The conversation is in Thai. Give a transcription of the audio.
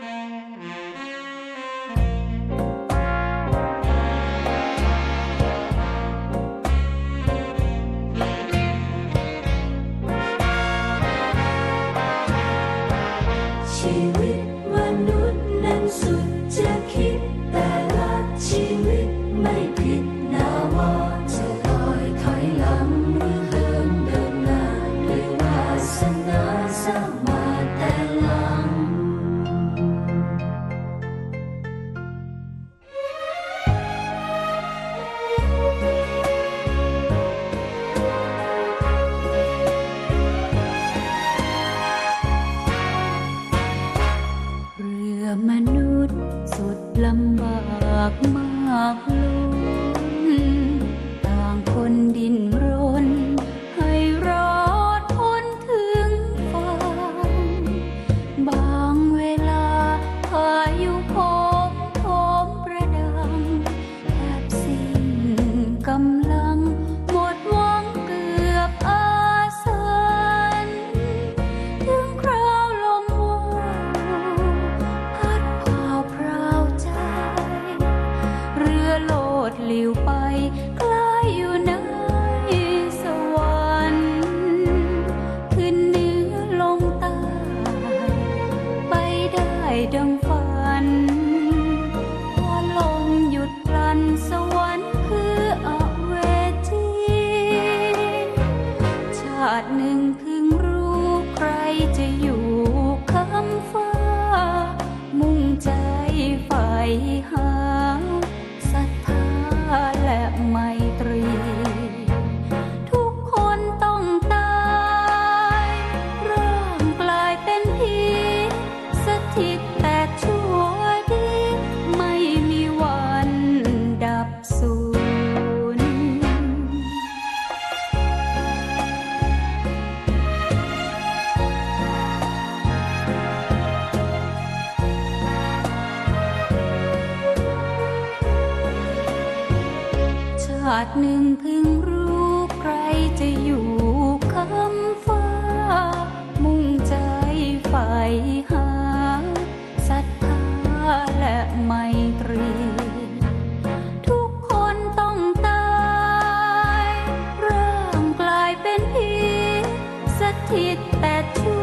ชีวิตมนุษย์นั้นสุดจะคิด bạc mạc luôn ลิวไปกล้อยู่ในสวรรค์ขึ้นเหนือลงตาไปได้ดังฝันพอลงหยุดพลันสวรรค์คืออเวจีชาติหนึ่งพึงรู้ใครจะอยู่ ทิตแต่ชั่วดี ไม่มีวันดับสูญชาติหนึ่งพึงรู้ใครจะอยู่ Ooh.